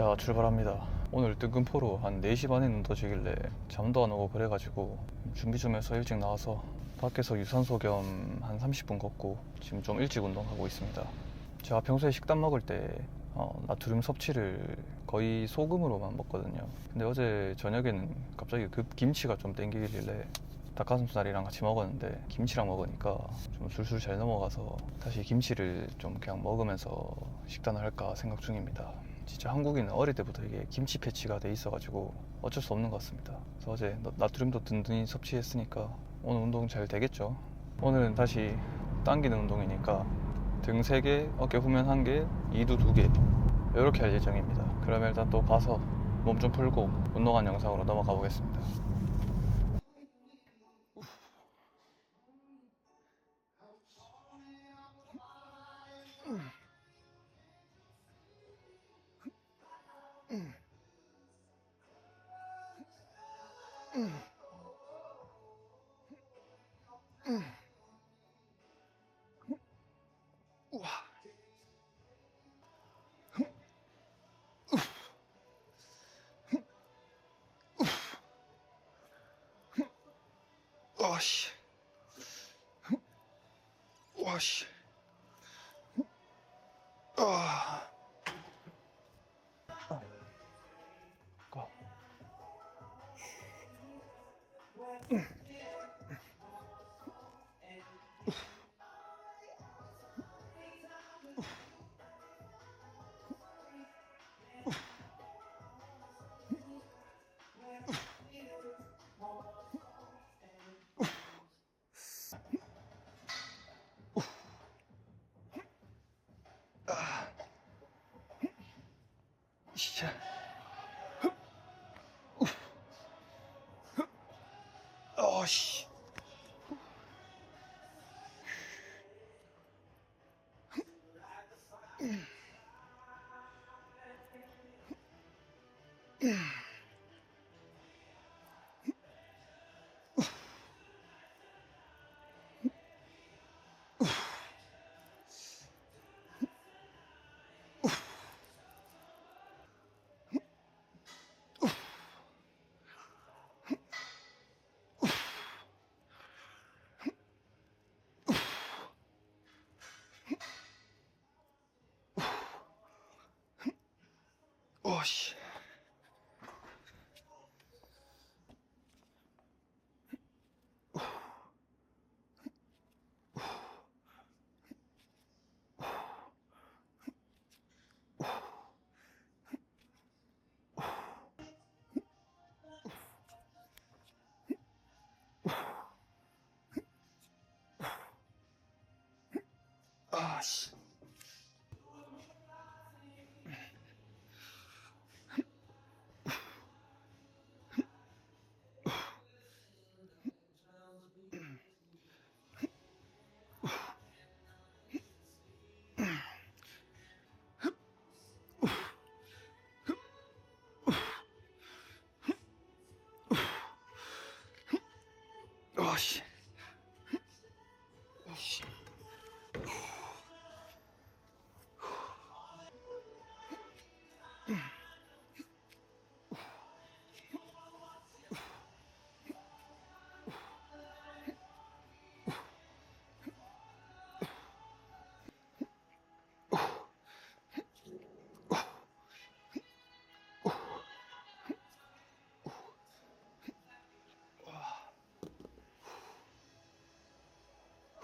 자 출발합니다. 오늘 뜬금포로 한 4시 반에 눈 떠지길래 잠도 안 오고 그래가지고 준비 좀 해서 일찍 나와서 밖에서 유산소 겸 한 30분 걷고 지금 좀 일찍 운동하고 있습니다. 제가 평소에 식단 먹을 때 어, 나트륨 섭취를 거의 소금으로만 먹거든요. 근데 어제 저녁에는 갑자기 급 김치가 좀 땡기길래 닭가슴살이랑 같이 먹었는데 김치랑 먹으니까 좀 술술 잘 넘어가서 다시 김치를 좀 그냥 먹으면서 식단을 할까 생각 중입니다. 진짜 한국인은 어릴 때부터 이게 김치 패치가 돼 있어가지고 어쩔 수 없는 것 같습니다. 그래서 어제 나- 나트륨도 든든히 섭취했으니까 오늘 운동 잘 되겠죠. 오늘은 다시 당기는 운동이니까 등 3개, 어깨 후면 1개, 이두 2개 이렇게 할 예정입니다. 그러면 일단 또 가서 몸 좀 풀고 운동한 영상으로 넘어가 보겠습니다. 와씨. 와씨. 아. 진짜. 어 씨. 어씨. 아 씨. 어씨. 어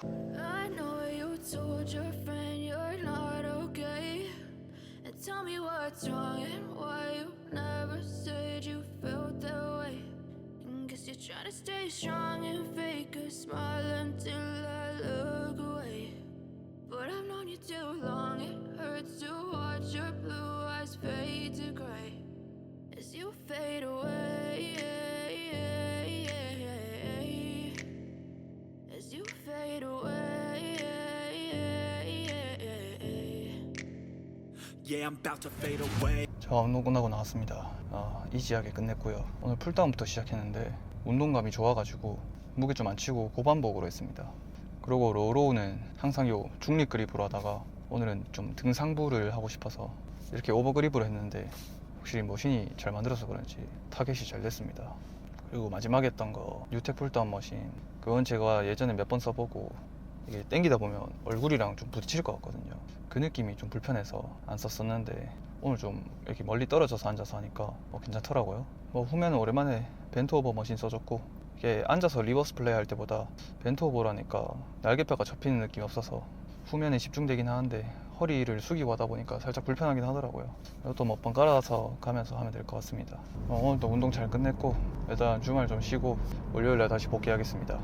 I know you told your friend you're not okay. And tell me what's wrong and why you never said you felt that way. And guess you're trying to stay strong and fake a smile until I look away. But I've known you too long, 자 운동 끝나고 나왔습니다. 아, 이지하게 끝냈고요. 오늘 풀다운부터 시작했는데 운동감이 좋아가지고 무게 좀 안 치고 고반복으로 했습니다. 그리고 로우로우는 항상 요 중립 그립으로 하다가 오늘은 좀 등상부를 하고 싶어서 이렇게 오버 그립으로 했는데 확실히 머신이 잘 만들어서 그런지 타겟이 잘 됐습니다. 그리고 마지막에 했던 거 뉴텍 풀다운 머신 그건 제가 예전에 몇 번 써보고 이게 땡기다 보면 얼굴이랑 좀 부딪힐 것 같거든요. 그 느낌이 좀 불편해서 안 썼었는데 오늘 좀 이렇게 멀리 떨어져서 앉아서 하니까 뭐 괜찮더라고요. 뭐 후면은 오랜만에 벤트오버 머신 써줬고 이게 앉아서 리버스 플레이 할 때보다 벤트오버라니까 날개뼈가 접히는 느낌이 없어서 후면에 집중되긴 하는데 허리를 숙이고 하다 보니까 살짝 불편하긴 하더라고요. 이것도 몇번 깔아서 가면서 하면 될 것 같습니다. 어, 오늘도 운동 잘 끝냈고 일단 주말 좀 쉬고 월요일에 다시 복귀하겠습니다.